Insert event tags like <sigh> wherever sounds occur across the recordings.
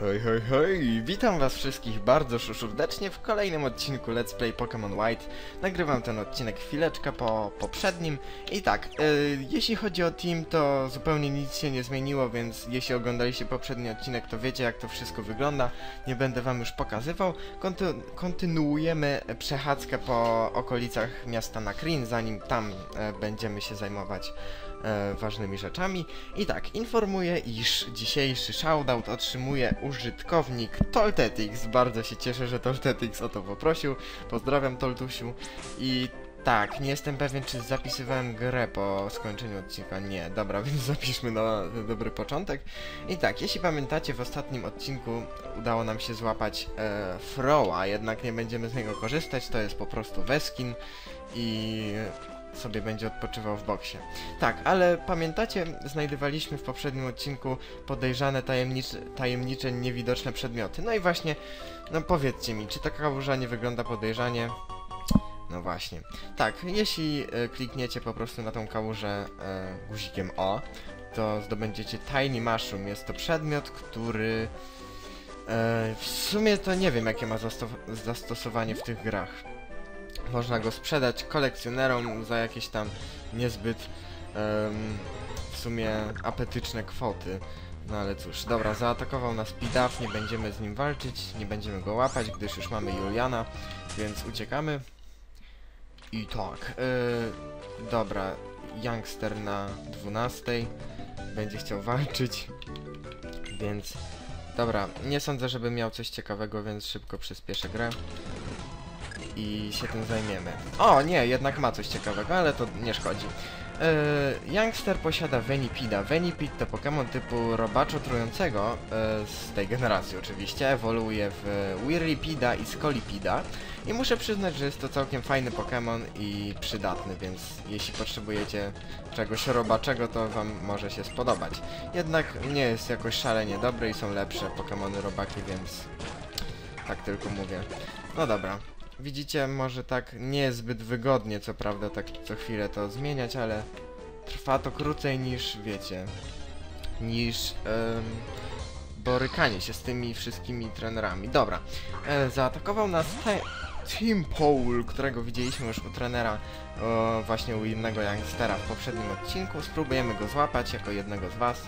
Hej, hej, hej! Witam was wszystkich bardzo serdecznie w kolejnym odcinku Let's Play Pokémon White. Nagrywam ten odcinek chwileczkę po poprzednim. I tak, yy, jeśli chodzi o team, to zupełnie nic się nie zmieniło, więc jeśli oglądaliście poprzedni odcinek, to wiecie jak to wszystko wygląda. Nie będę wam już pokazywał. Konty kontynuujemy przechadzkę po okolicach miasta Nakrin, zanim tam e, będziemy się zajmować e, ważnymi rzeczami. I tak, informuję, iż dzisiejszy shoutout otrzymuje użytkownik Toltetix. Bardzo się cieszę, że Toltetix o to poprosił. Pozdrawiam Toltusiu. I tak, nie jestem pewien, czy zapisywałem grę po skończeniu odcinka. Nie, dobra, <laughs> więc zapiszmy na dobry początek. I tak, jeśli pamiętacie, w ostatnim odcinku udało nam się złapać e, Froa, jednak nie będziemy z niego korzystać, to jest po prostu Weskin i sobie będzie odpoczywał w boksie. Tak, ale pamiętacie, znajdowaliśmy w poprzednim odcinku podejrzane tajemnicze, tajemnicze niewidoczne przedmioty. No i właśnie, no powiedzcie mi, czy ta kałuża nie wygląda podejrzanie? No właśnie. Tak, jeśli e, klikniecie po prostu na tą kałużę e, guzikiem O, to zdobędziecie Tiny Mushroom. Jest to przedmiot, który... E, w sumie to nie wiem, jakie ma zasto zastosowanie w tych grach. Można go sprzedać kolekcjonerom za jakieś tam niezbyt em, w sumie apetyczne kwoty. No ale cóż, dobra, zaatakował nas Pidaf, nie będziemy z nim walczyć, nie będziemy go łapać, gdyż już mamy Juliana, więc uciekamy. I tak, yy, dobra, Youngster na 12 będzie chciał walczyć, więc dobra, nie sądzę, żeby miał coś ciekawego, więc szybko przyspieszę grę i się tym zajmiemy. O, nie, jednak ma coś ciekawego, ale to nie szkodzi. Yy, Youngster posiada Venipida. Venipid to Pokémon typu robaczo trującego, yy, z tej generacji oczywiście, ewoluuje w Whirlipida i Scolipida. I muszę przyznać, że jest to całkiem fajny Pokémon i przydatny, więc jeśli potrzebujecie czegoś robaczego, to wam może się spodobać. Jednak nie jest jakoś szalenie dobry i są lepsze Pokémony robaki, więc tak tylko mówię. No dobra, Widzicie, może tak nie jest zbyt wygodnie, co prawda, tak co chwilę to zmieniać, ale trwa to krócej niż, wiecie, niż borykanie się z tymi wszystkimi trenerami. Dobra, e, zaatakował nas Team Pole, którego widzieliśmy już u trenera, o, właśnie u innego youngstera w poprzednim odcinku. Spróbujemy go złapać jako jednego z was.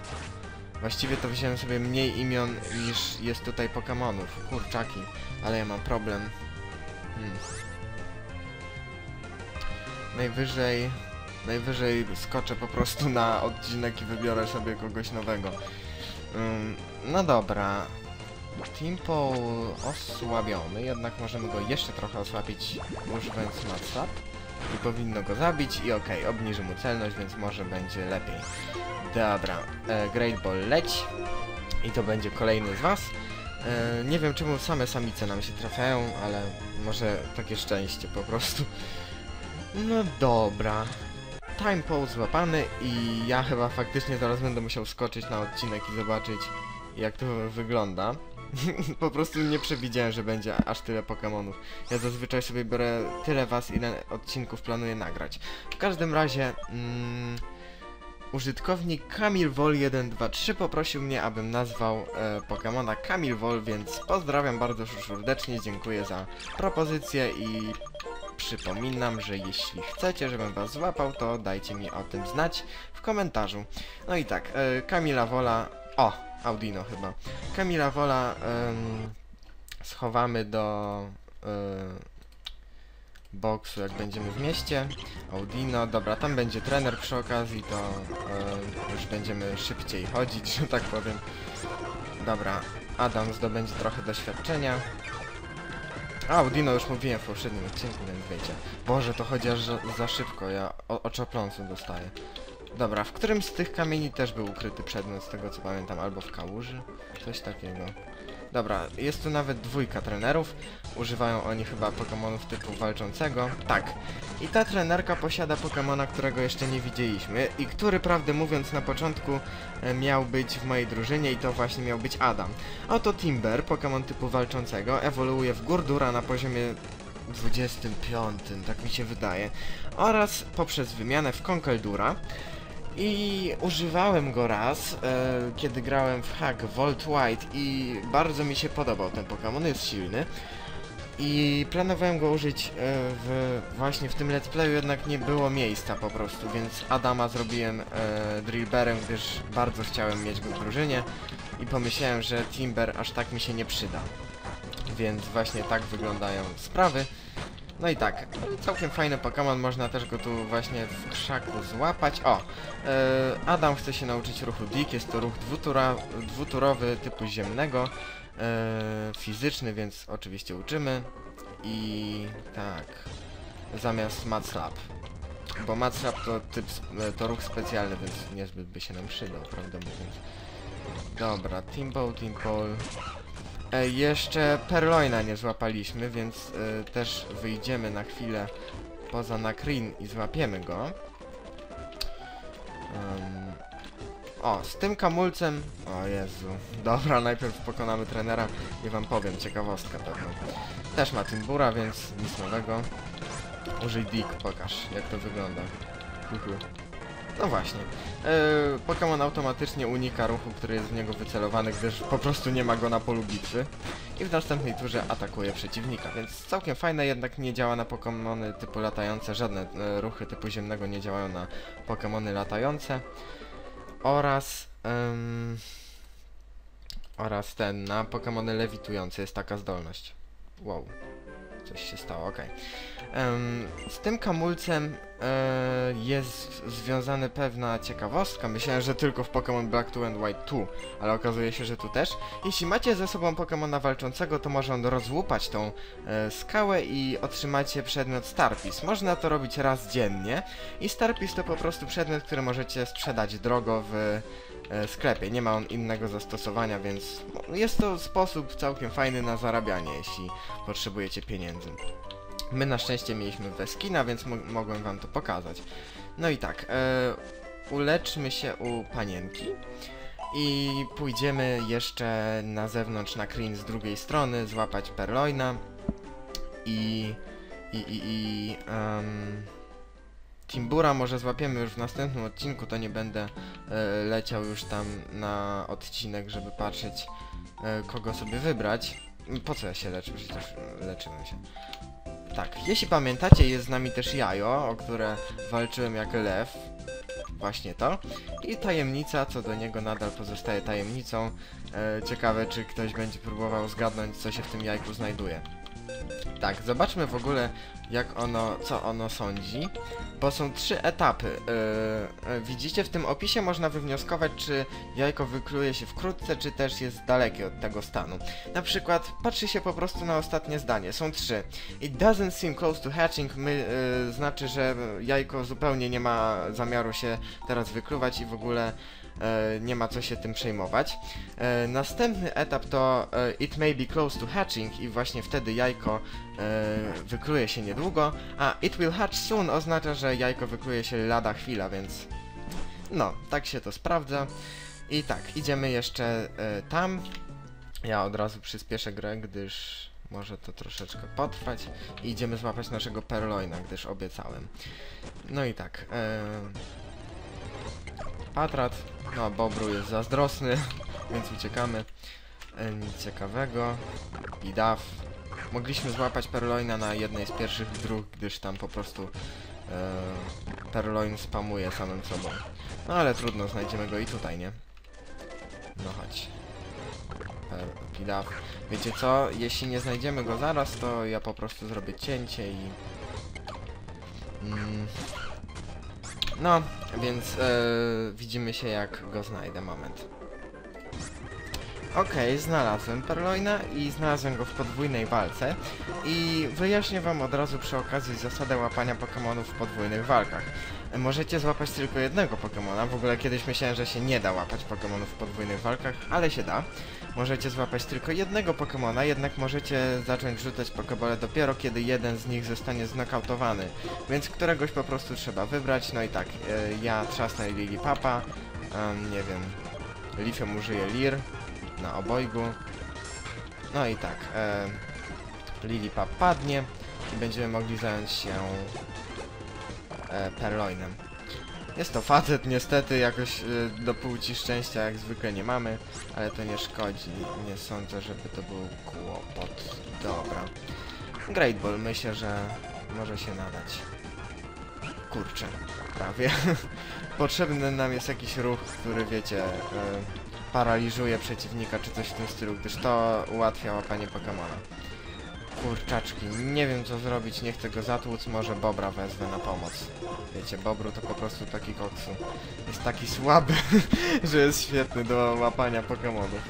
Właściwie to wziąłem sobie mniej imion niż jest tutaj Pokemonów, kurczaki, ale ja mam problem Najwyżej... Najwyżej skoczę po prostu na odcinek i wybiorę sobie kogoś nowego. Um, no dobra. Tempo osłabiony, jednak możemy go jeszcze trochę osłabić używając Matstap. I powinno go zabić i okej, okay, obniży mu celność, więc może będzie lepiej. Dobra, e, Great Ball leć. I to będzie kolejny z was. E, nie wiem czemu same samice nam się trafiają, ale może takie szczęście po prostu. No dobra. Time pause złapany i ja chyba faktycznie zaraz będę musiał skoczyć na odcinek i zobaczyć jak to wygląda. <laughs> po prostu nie przewidziałem, że będzie aż tyle Pokémonów. Ja zazwyczaj sobie biorę tyle was, ile odcinków planuję nagrać. W każdym razie... Mm, Użytkownik KamilWol123 poprosił mnie, abym nazwał e, Pokemona KamilWol, więc pozdrawiam bardzo serdecznie, dziękuję za propozycję i przypominam, że jeśli chcecie, żebym was złapał, to dajcie mi o tym znać w komentarzu. No i tak, e, Kamila Wola... O, Audino chyba. Kamila Wola schowamy do... E, boksu, jak będziemy w mieście. Audino, dobra, tam będzie trener przy okazji, to e, już będziemy szybciej chodzić, <laughs> że tak powiem. Dobra, Adam zdobędzie trochę doświadczenia. Audino już mówiłem w poprzednim odcinku, więc wiecie. Boże, to chodzi aż za, za szybko, ja oczopląsu dostaję. Dobra, w którym z tych kamieni też był ukryty przedmiot, z tego co pamiętam, albo w kałuży? Coś takiego. Dobra, jest tu nawet dwójka trenerów. Używają oni chyba Pokemonów typu walczącego. Tak. I ta trenerka posiada Pokemona, którego jeszcze nie widzieliśmy i który, prawdę mówiąc, na początku e, miał być w mojej drużynie i to właśnie miał być Adam. Oto Timber, Pokemon typu walczącego, ewoluuje w Gurdura na poziomie 25, tak mi się wydaje, oraz poprzez wymianę w Konkeldura. I używałem go raz, e, kiedy grałem w hack Volt White i bardzo mi się podobał ten Pokémon, jest silny. I planowałem go użyć e, w, właśnie w tym let's playu, jednak nie było miejsca po prostu, więc Adama zrobiłem e, Drillberem, gdyż bardzo chciałem mieć go w drużynie i pomyślałem, że Timber aż tak mi się nie przyda. Więc właśnie tak wyglądają sprawy. No i tak, całkiem fajny Pokémon, można też go tu właśnie w krzaku złapać. O, e, Adam chce się nauczyć ruchu Dick, jest to ruch dwutura, dwuturowy typu ziemnego, e, fizyczny, więc oczywiście uczymy. I tak, zamiast Mad Slap. Bo Mad Slap to, typ, e, to ruch specjalny, więc niezbyt by się nam przydał, prawdę mówiąc. Dobra, Timbo, Timpol. E, jeszcze Perloina nie złapaliśmy, więc e, też wyjdziemy na chwilę poza Nakrin i złapiemy go. Em, o, z tym kamulcem... O Jezu. <laughs> Dobra, najpierw pokonamy trenera i wam powiem, ciekawostka pewno. Też ma Timbura, więc nic nowego. Użyj Dick, pokaż jak to wygląda. No właśnie. Yy, Pokémon automatycznie unika ruchu, który jest w niego wycelowany, gdyż po prostu nie ma go na polu bitwy. I w następnej turze atakuje przeciwnika, więc całkiem fajne, jednak nie działa na Pokémony typu latające. Żadne e, ruchy typu ziemnego nie działają na Pokémony latające. Oraz... ym, oraz ten, na Pokémony lewitujące jest taka zdolność. Wow. Coś się stało, okej. Em, z tym kamulcem e, jest związana pewna ciekawostka. Myślałem, że tylko w Pokémon Black 2 and White 2, ale okazuje się, że tu też. Jeśli macie ze sobą Pokémona walczącego, to może on rozłupać tą e, skałę i otrzymacie przedmiot Starpis. Można to robić raz dziennie i Starpis to po prostu przedmiot, który możecie sprzedać drogo w e, sklepie. Nie ma on innego zastosowania, więc no, jest to sposób całkiem fajny na zarabianie, jeśli potrzebujecie pieniędzy. My na szczęście mieliśmy Weskina, więc mo mogłem wam to pokazać. No i tak, e, uleczmy się u panienki i pójdziemy jeszcze na zewnątrz na Kreen z drugiej strony, złapać Perloina i... i... i... i em, Timbura może złapiemy już w następnym odcinku, to nie będę e, leciał już tam na odcinek, żeby patrzeć e, kogo sobie wybrać. Po co ja się leczę? Przecież leczyłem się. Tak, jeśli pamiętacie, jest z nami też Jajo, o które walczyłem jak lew. Właśnie to. I tajemnica, co do niego nadal pozostaje tajemnicą. E, ciekawe, czy ktoś będzie próbował zgadnąć, co się w tym jajku znajduje. Tak, zobaczmy w ogóle, jak ono, co ono sądzi. Bo są trzy etapy. E, widzicie, w tym opisie można wywnioskować, czy jajko wykluje się wkrótce, czy też jest dalekie od tego stanu. Na przykład, patrzy się po prostu na ostatnie zdanie. Są trzy. It doesn't seem close to hatching, my, y, znaczy, że jajko zupełnie nie ma zamiaru się teraz wykluwać i w ogóle nie ma co się tym przejmować. E, następny etap to e, it may be close to hatching i właśnie wtedy jajko e, wykluje się niedługo, a it will hatch soon oznacza, że jajko wykluje się lada chwila, więc no, tak się to sprawdza. I tak, idziemy jeszcze e, tam. Ja od razu przyspieszę grę, gdyż może to troszeczkę potrwać. I idziemy złapać naszego Perloina, gdyż obiecałem. No i tak. E... Patrat, no Bobru jest zazdrosny, <laughs> więc uciekamy. Nic ciekawego. I. Mogliśmy złapać Perloina na jednej z pierwszych dróg, gdyż tam po prostu e... Perloin spamuje samym sobą. No ale trudno, znajdziemy go i tutaj, nie? No chodź. Per, Pidaw. Wiecie co? Jeśli nie znajdziemy go zaraz, to ja po prostu zrobię cięcie i... Mm, no, więc e, widzimy się jak go znajdę. Moment. Okej, znalazłem Perloina i znalazłem go w podwójnej walce. I wyjaśnię wam od razu przy okazji zasadę łapania Pokémonów w podwójnych walkach. Możecie złapać tylko jednego Pokémona, w ogóle kiedyś myślałem, że się nie da łapać Pokémonów w podwójnych walkach, ale się da. Możecie złapać tylko jednego Pokémona, jednak możecie zacząć rzucać Pokébole dopiero kiedy jeden z nich zostanie znokautowany, więc któregoś po prostu trzeba wybrać, no i tak, e, ja trzasnę Lilipapa, um, nie wiem, Leafem użyję Lir na obojgu, no i tak, e, Lilipap padnie i będziemy mogli zająć się e, Perloinem. Jest to facet, niestety jakoś y, do płci szczęścia jak zwykle nie mamy, ale to nie szkodzi. Nie sądzę, żeby to był kłopot. Dobra. Great Ball, myślę, że może się nadać. Kurczę, prawie. <laughs> Potrzebny nam jest jakiś ruch, który wiecie, y, paraliżuje przeciwnika czy coś w tym stylu, gdyż to ułatwia łapanie Pokemona. Kurczaczki, nie wiem co zrobić, nie chcę go zatłuc, może Bobra wezmę na pomoc. Wiecie, Bobru to po prostu taki koksu. Jest taki słaby, <laughs> że jest świetny do łapania Pokemonów.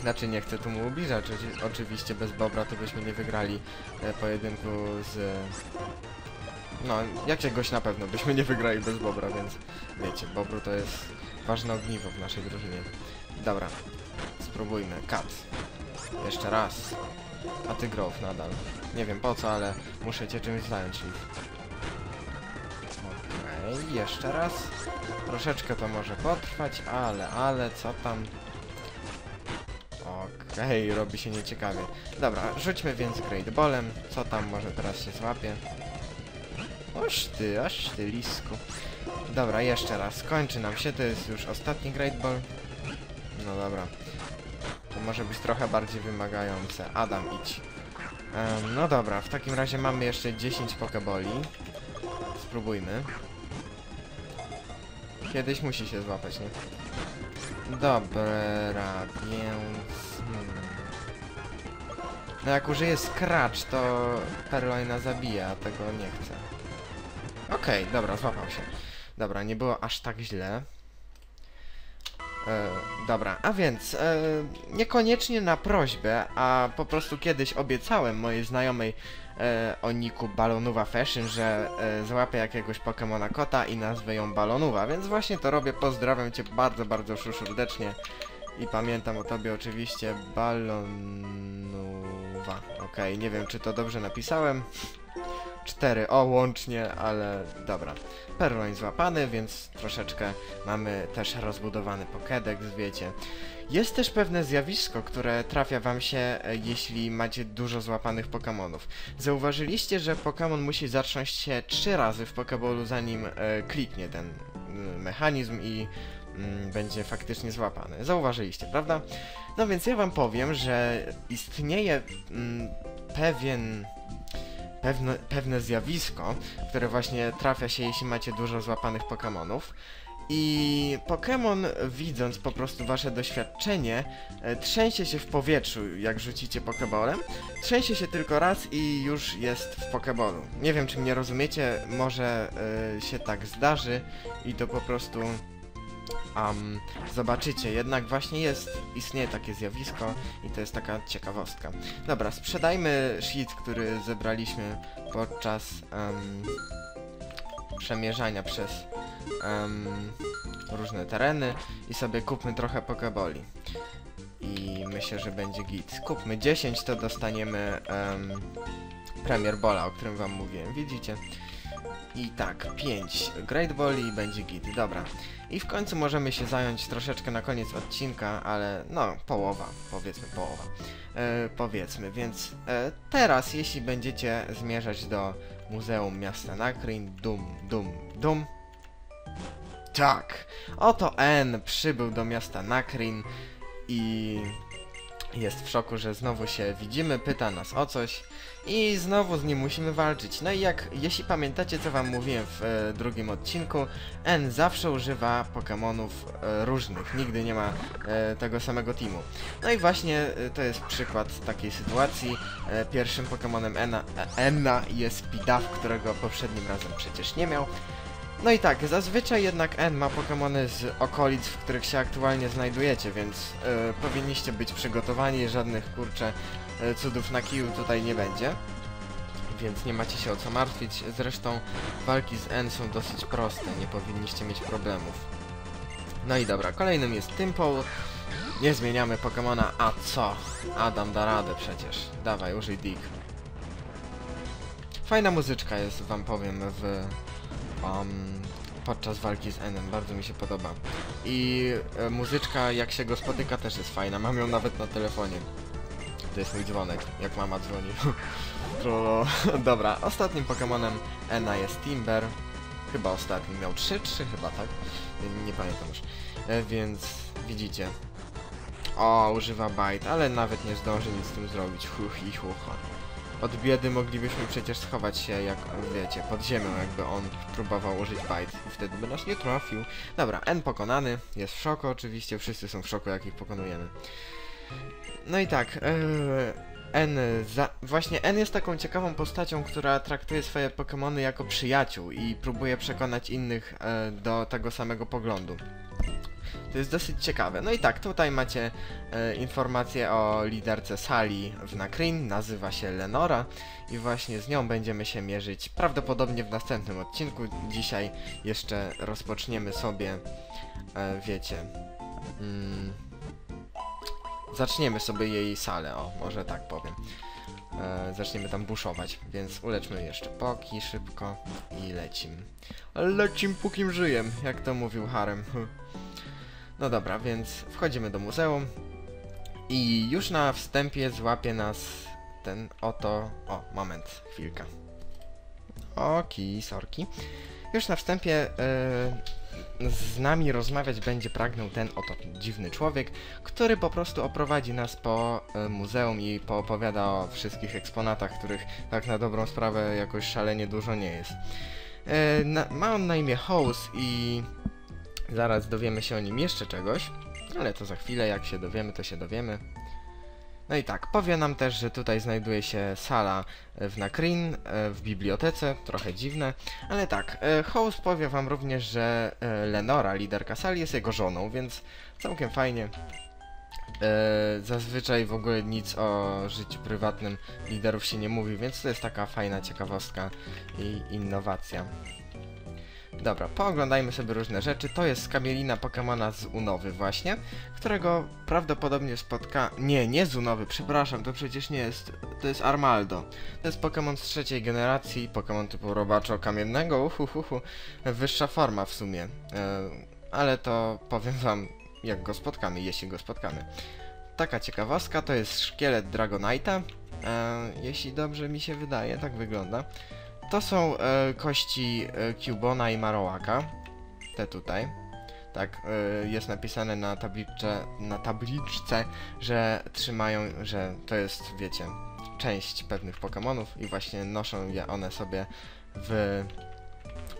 Znaczy nie chcę tu mu ubliżać, oczy- oczywiście bez Bobra to byśmy nie wygrali e, pojedynku z... No, jakiegoś na pewno byśmy nie wygrali bez Bobra, więc wiecie, Bobru to jest ważne ogniwo w naszej drużynie. Dobra, spróbujmy. Kat. Jeszcze raz. A ty Grove nadal. Nie wiem po co, ale muszę cię czymś zająć. Okej, jeszcze raz. Troszeczkę to może potrwać, ale, ale, co tam? Okej, robi się nieciekawie. Dobra, rzućmy więc Great Ballem. Co tam może teraz się złapie? Oż ty, aż ty, lisku. Dobra, jeszcze raz. Kończy nam się, to jest już ostatni Great Ball. No dobra. To może być trochę bardziej wymagające. Adam, idź. Em, no dobra, w takim razie mamy jeszcze 10 pokeboli. Spróbujmy. Kiedyś musi się złapać, nie? Dobra, więc... Hmm. No jak użyję Scratch, to Perloina zabija, a tego nie chcę. Okej, dobra, złapał się. Dobra, nie było aż tak źle. E, dobra, a więc e, niekoniecznie na prośbę, a po prostu kiedyś obiecałem mojej znajomej e, o niku Balonuwa Fashion, że e, złapię jakiegoś Pokemona kota i nazwę ją Balonuwa, więc właśnie to robię. Pozdrawiam cię bardzo, bardzo serdecznie i pamiętam o tobie oczywiście Balonuwa. Okej, nie wiem czy to dobrze napisałem. Cztery, o łącznie, ale dobra. Perloin złapany, więc troszeczkę mamy też rozbudowany Pokédex, wiecie. Jest też pewne zjawisko, które trafia wam się, e, jeśli macie dużo złapanych Pokémonów. Zauważyliście, że Pokémon musi zacząć się trzy razy w Pokéballu, zanim e, kliknie ten mm, mechanizm i mm, będzie faktycznie złapany. Zauważyliście, prawda? No więc ja wam powiem, że istnieje mm, pewien pewne, pewne zjawisko, które właśnie trafia się, jeśli macie dużo złapanych Pokémonów. I Pokémon, widząc po prostu wasze doświadczenie, e, trzęsie się w powietrzu, jak rzucicie Pokéballem. Trzęsie się tylko raz i już jest w Pokéballu. Nie wiem, czy mnie rozumiecie, może e, się tak zdarzy i to po prostu um, zobaczycie. Jednak właśnie jest, istnieje takie zjawisko i to jest taka ciekawostka. Dobra, sprzedajmy sheet, który zebraliśmy podczas em, przemierzania przez em, różne tereny i sobie kupmy trochę pokeboli. I myślę, że będzie git. Kupmy 10, to dostaniemy em, Premier Bola, o którym wam mówiłem. Widzicie? I tak, 5 Great Ball i będzie git. Dobra. I w końcu możemy się zająć troszeczkę na koniec odcinka, ale no, połowa, powiedzmy połowa. E, powiedzmy, więc e, teraz, jeśli będziecie zmierzać do Muzeum Miasta Nakrin, dum, dum, dum. Tak, oto N przybył do miasta Nakrin i jest w szoku, że znowu się widzimy, pyta nas o coś i znowu z nim musimy walczyć. No i jak, jeśli pamiętacie co wam mówiłem w e, drugim odcinku, N zawsze używa Pokémonów e, różnych, nigdy nie ma e, tego samego teamu. No i właśnie e, to jest przykład takiej sytuacji. E, pierwszym Pokémonem Enna, e, Enna jest Pidaf, którego poprzednim razem przecież nie miał. No i tak, zazwyczaj jednak N ma Pokémony z okolic, w których się aktualnie znajdujecie, więc e, powinniście być przygotowani, żadnych kurcze e, cudów na kiju tutaj nie będzie. Więc nie macie się o co martwić. Zresztą walki z N są dosyć proste, nie powinniście mieć problemów. No i dobra, kolejnym jest Tympole. Nie zmieniamy Pokémona, a co? Adam da radę przecież. Dawaj, użyj Dig. Fajna muzyczka jest, wam powiem, w um, podczas walki z Enem, bardzo mi się podoba. I e, muzyczka, jak się go spotyka, też jest fajna, mam ją nawet na telefonie. To jest mój dzwonek, jak mama dzwoni. <laughs> Trololo. Dobra, ostatnim Pokemonem Ena jest Timber. chyba ostatni miał 3, 3 chyba, tak? Nie, nie pamiętam już. E, więc widzicie. O, używa bite, ale nawet nie zdąży nic z tym zrobić. Huch i hucha. Od biedy moglibyśmy przecież schować się, jak wiecie, pod ziemią, jakby on próbował użyć bite i wtedy by nas nie trafił. Dobra, N pokonany, jest w szoku oczywiście, wszyscy są w szoku, jak ich pokonujemy. No i tak, yy, N, za, właśnie N jest taką ciekawą postacią, która traktuje swoje Pokémony jako przyjaciół i próbuje przekonać innych e, do tego samego poglądu. To jest dosyć ciekawe. No i tak, tutaj macie e, informację o liderce Sali w Nakrin, nazywa się Lenora i właśnie z nią będziemy się mierzyć prawdopodobnie w następnym odcinku. Dzisiaj jeszcze rozpoczniemy sobie, e, wiecie, mm, zaczniemy sobie jej salę, o, może tak powiem. E, zaczniemy tam buszować, więc uleczmy jeszcze poki szybko i lecim. Lecim pókim żyję, jak to mówił Harem. <laughs> No dobra, więc wchodzimy do muzeum i już na wstępie złapie nas ten oto... O, moment, chwilka. Oki, sorki. Już na wstępie e, z nami rozmawiać będzie pragnął ten oto dziwny człowiek, który po prostu oprowadzi nas po e, muzeum i poopowiada o wszystkich eksponatach, których tak na dobrą sprawę jakoś szalenie dużo nie jest. E, na, ma on na imię House i zaraz dowiemy się o nim jeszcze czegoś, ale to za chwilę, jak się dowiemy, to się dowiemy. No i tak, powie nam też, że tutaj znajduje się sala w Nakrin, e, w bibliotece, trochę dziwne, ale tak, e, House powie wam również, że e, Lenora, liderka sali, jest jego żoną, więc całkiem fajnie. Zazwyczaj w ogóle nic o życiu prywatnym liderów się nie mówi, więc to jest taka fajna ciekawostka i innowacja. Dobra, pooglądajmy sobie różne rzeczy. To jest skamielina Pokemona z Unowy właśnie, którego prawdopodobnie spotka... Nie, nie z Unowy, przepraszam, to przecież nie jest... To jest Armaldo. To jest Pokémon z trzeciej generacji, Pokémon typu robaczo kamiennego, uhuhuhu. Wyższa forma w sumie. E, ale to powiem wam, jak go spotkamy, jeśli go spotkamy. Taka ciekawostka, to jest szkielet Dragonite'a. E, jeśli dobrze mi się wydaje, tak wygląda. To są e, kości e, Cubona i Marowaka. Te tutaj. Tak, e, jest napisane na tabliczce, na tabliczce, że trzymają, że to jest, wiecie, część pewnych Pokémonów i właśnie noszą je one sobie w,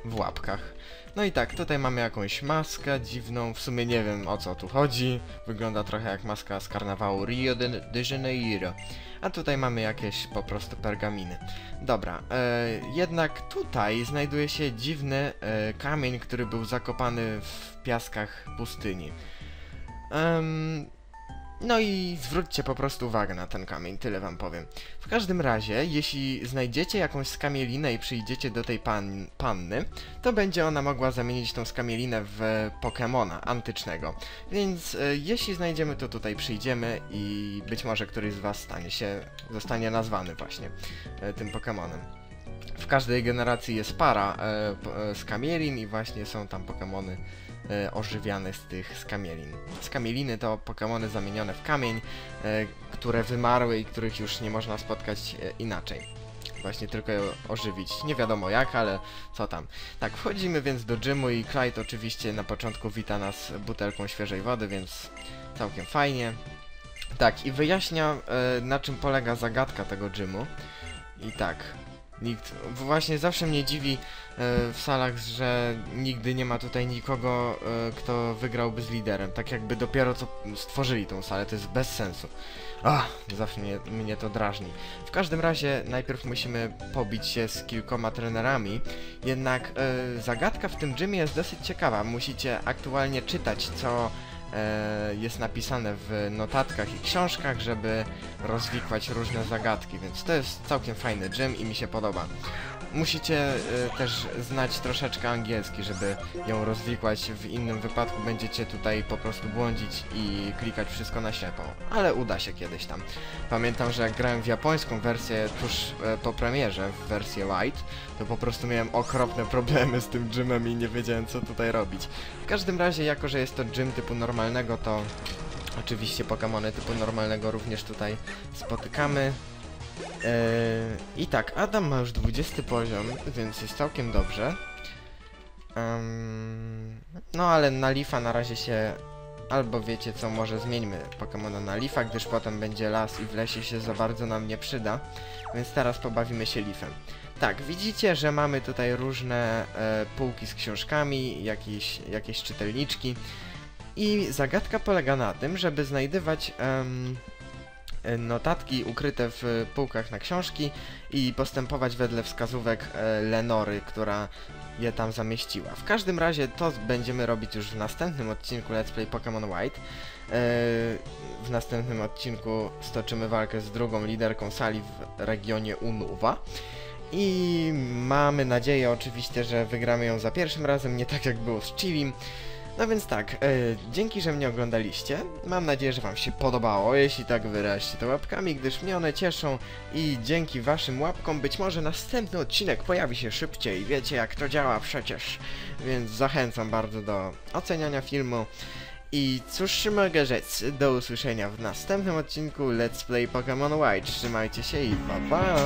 w łapkach. No i tak, tutaj mamy jakąś maskę dziwną, w sumie nie wiem o co tu chodzi. Wygląda trochę jak maska z karnawału Rio de, de Janeiro. A tutaj mamy jakieś po prostu pergaminy. Dobra, e, jednak tutaj znajduje się dziwny e, kamień, który był zakopany w piaskach pustyni. Um, no i zwróćcie po prostu uwagę na ten kamień, tyle wam powiem. W każdym razie, jeśli znajdziecie jakąś skamielinę i przyjdziecie do tej pan panny, to będzie ona mogła zamienić tą skamielinę w Pokemona antycznego. Więc e, jeśli znajdziemy to tutaj przyjdziemy i być może któryś z was stanie się, zostanie nazwany właśnie e, tym Pokemonem. W każdej generacji jest para e, skamielin i właśnie są tam Pokemony e, ożywiane z tych skamielin. Skamieliny to Pokémony zamienione w kamień, e, które wymarły i których już nie można spotkać e, inaczej. Właśnie tylko je ożywić. Nie wiadomo jak, ale co tam. Tak, wchodzimy więc do gymu i Clyde oczywiście na początku wita nas butelką świeżej wody, więc całkiem fajnie. Tak, i wyjaśnia e, na czym polega zagadka tego gymu. I tak, Nikt, właśnie zawsze mnie dziwi e, w salach, że nigdy nie ma tutaj nikogo, e, kto wygrałby z liderem. Tak jakby dopiero co stworzyli tą salę, to jest bez sensu. Ach, zawsze mnie, mnie to drażni. W każdym razie najpierw musimy pobić się z kilkoma trenerami, jednak e, zagadka w tym gymie jest dosyć ciekawa. Musicie aktualnie czytać, co jest napisane w notatkach i książkach, żeby rozwikłać różne zagadki, więc to jest całkiem fajny gym i mi się podoba. Musicie y, też znać troszeczkę angielski, żeby ją rozwikłać, w innym wypadku będziecie tutaj po prostu błądzić i klikać wszystko na ślepo, ale uda się kiedyś tam. Pamiętam, że jak grałem w japońską wersję tuż y, po premierze, w wersję White, to po prostu miałem okropne <laughs> problemy z tym gymem i nie wiedziałem co tutaj robić. W każdym razie, jako że jest to gym typu normalnego, to oczywiście Pokémony typu normalnego również tutaj spotykamy. Eee, I tak, Adam ma już 20 poziom, więc jest całkiem dobrze. Em, no ale na Leafa na razie się... Albo wiecie co, może zmieńmy Pokemona na Leafa, gdyż potem będzie las i w lesie się za bardzo nam nie przyda. Więc teraz pobawimy się Leafem. Tak, widzicie, że mamy tutaj różne e, półki z książkami, jakieś, jakieś czytelniczki. I zagadka polega na tym, żeby znajdywać em, notatki ukryte w półkach na książki i postępować wedle wskazówek e, Lenory, która je tam zamieściła. W każdym razie to będziemy robić już w następnym odcinku Let's Play Pokémon White. E, w następnym odcinku stoczymy walkę z drugą liderką sali w regionie Unuwa. I mamy nadzieję oczywiście, że wygramy ją za pierwszym razem, nie tak jak było z Chivim. No więc tak, e, dzięki, że mnie oglądaliście. Mam nadzieję, że wam się podobało. Jeśli tak, wyraźcie to łapkami, gdyż mnie one cieszą i dzięki waszym łapkom być może następny odcinek pojawi się szybciej. Wiecie jak to działa przecież. Więc zachęcam bardzo do oceniania filmu. I cóż mogę rzec, do usłyszenia w następnym odcinku Let's Play Pokémon White. Trzymajcie się i pa pa!